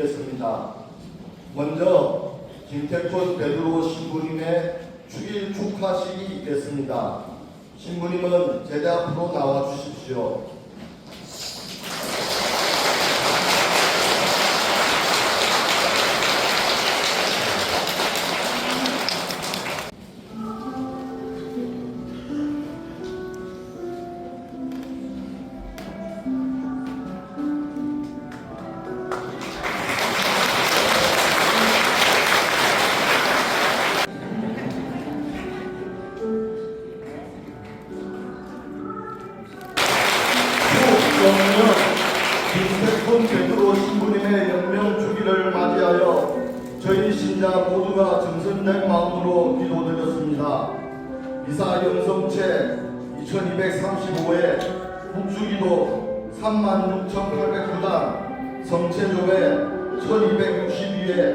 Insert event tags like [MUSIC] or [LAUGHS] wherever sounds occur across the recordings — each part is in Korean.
있겠습니다. 먼저 김태권 베드로 신부님의 축일 축하식이 있겠습니다. 신부님은 제대 앞으로 나와 주십시오. 정성된 마음으로 기도드렸습니다. 미사 영성체 2235회 북주기도 36,809단 성체조회 1262회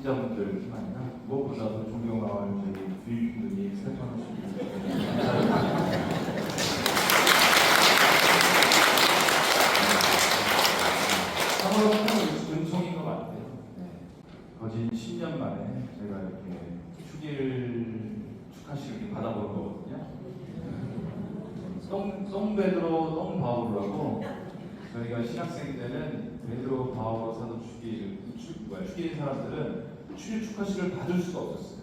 신자분들뿐 아니라 무엇보다도 존경하는 저희 주인분들이 것 같아요. 네. 거진 10년 만에 제가 이렇게 축일 축하식을 받아보는 거거든요. 똥, 똥 베드로 똥 바울이라고 저희가 신학생 때는 베드로 바울 사도 축일 축 뭐야 축일인 사람들은 축일 축하식을 받을 수가 없었어요.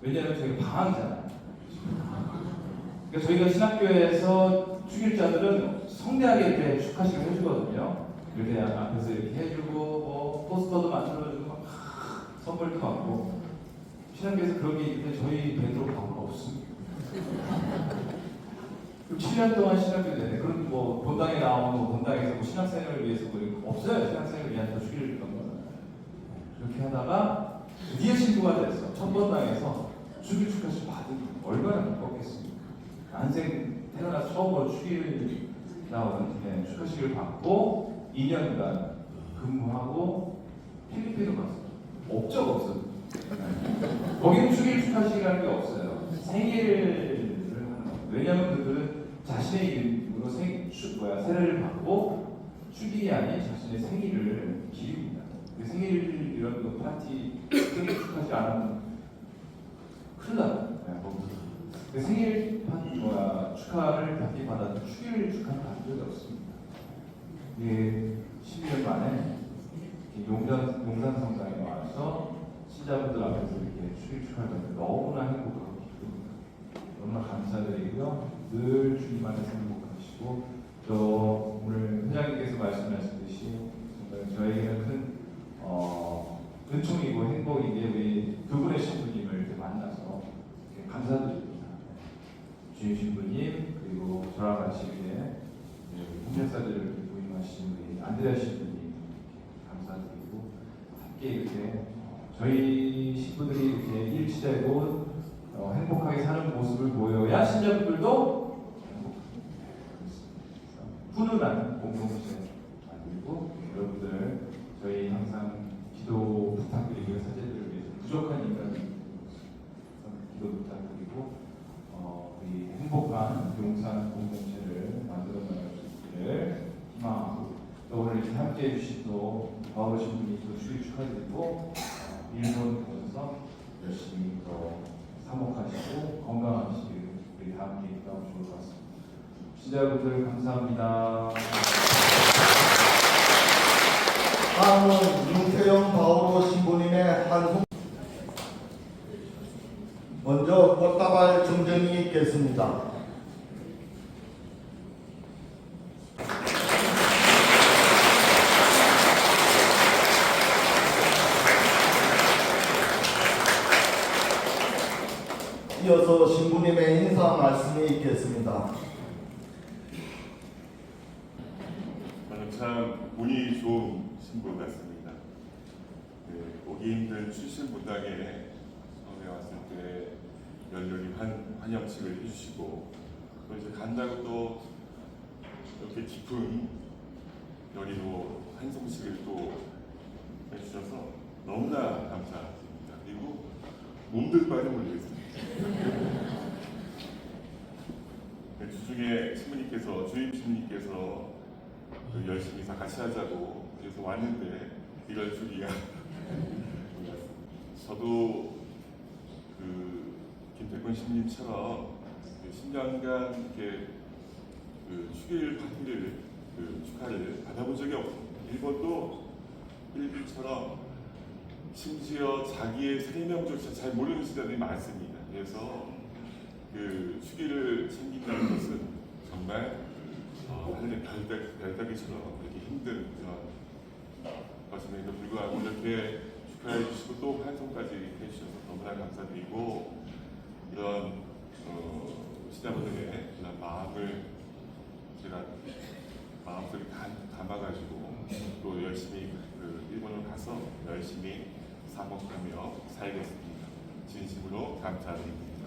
왜냐하면 저희가 방학이잖아요. 그러니까 저희가 신학교에서 축일자들은 성대하게 이렇게 축하식을 해주거든요. 이렇게 앞에서 이렇게 해주고 뭐 포스터도 만들어주고 막 선물도 받고 신학교에서 그런 게 있는데 저희 베드로 바울은 없습니다. 그럼 7년 동안 신학교 내내 그런 뭐 본당에 나오는 뭐 본당에서 뭐 신학생을 위해서 뭐 없어요. 신학생을 위한 더 주기를 주던 거는 그렇게 하다가 드디어 신부가 됐어. 첫 본당에서 주기 축하식 받은 거 얼마나 기뻤겠습니까? 난생 태어나서 처음으로 축일 나오는 네, 축하식을 받고 2년간 근무하고 필리핀으로 갔어요. 업적 없어. 네. 거기는 축일 축하식이라는 게 없어요. 생일을 하는 거예요. 왜냐하면 그들은 자신의 이름으로 생, 축, 뭐야, 세례를 받고 축일이 아닌 자신의 생일을 기립니다. 그 생일 이런 거 파티 생일 축하식 안 하면 큰일 나요. 네, 뭐. 그 생일 파티 뭐야 축하를 받기 받아도 축일 축하를 받은 적이 없습니다. 이게 12년 만에 용산 용산 성당에 와서 신자분들 앞에서 이렇게 축일 축하를 받는데 너무나 행복하고 기쁩니다. 너무나 감사드리고요. 늘 주님 안에서 행복하시고 또 오늘 회장님께서 말씀하셨듯이 정말 저에게는 큰 어, 은총이고 행복인 게 우리 그분의 신부님을 만나서 감사드립니다. 주임 신부님 그리고 저랑 같이 이렇게 홍역사들을 부임하신 우리 안드레아 신부님 감사드리고 함께 이렇게 어, 저희 신부들이 이렇게 일치되고 어, 행복하게 사는 모습을 보여야 신자분들도 훈훈한 공동체 만들고 여러분들 저희 항상 기도 부탁드리고요 사제들을 위해서 부족한 인간을 기도 부탁드리고 어, 우리 행복한 용산 공동체를 만들어 나갈 수 있기를 희망하고 또 오늘 이렇게 함께 해주신 또 바울 신부님 또 주일 축하드리고 어, 일본 가셔서 열심히 또 사목하시고 건강하시길 우리 다 함께 기도하면 좋을 것 같습니다. 신자분들 감사합니다. 다음은 윤태영 바오로 신부님의 한송 먼저 꽃다발 증정이 있겠습니다. 이어서 신부님의 인사 말씀이 있겠습니다. 참 운이 좋은 신부 같습니다. 네, 오기 힘든 출신 분당에 처음에 왔을 때 열렬히 환, 환영식을 해주시고 또 이제 간다고 또 이렇게 깊은 연희도 환송식을 또 해주셔서 너무나 감사드립니다. 그리고 몸들 바를 올리겠습니다. [LAUGHS] 네, 주중에 신부님께서 주임 신부님께서 그 열심히 다 같이 하자고 그래서 왔는데 이럴 줄이야. [LAUGHS] 저도 그 김태권 신부님처럼 그 10년간 이렇게 그 휴일 파티를 그 축하를 받아본 적이 없습니다. 일본도 필리핀처럼 심지어 자기의 생명조차 잘 모르는 시대들이 많습니다. 그래서 그 휴기를 챙긴다는 것은 정말 어, 하늘의 별따, 별따기처럼 이렇게 힘든 그런 것임에도 불구하고 이렇게 축하해 주시고 또 환송까지 해주셔서 너무나 감사드리고 이런 어, 시자분들의 그런 마음을 제가 마음속에 담, 담아가지고 또 열심히 그 일본으로 가서 열심히 사목하며 살겠습니다. 진심으로 감사드립니다.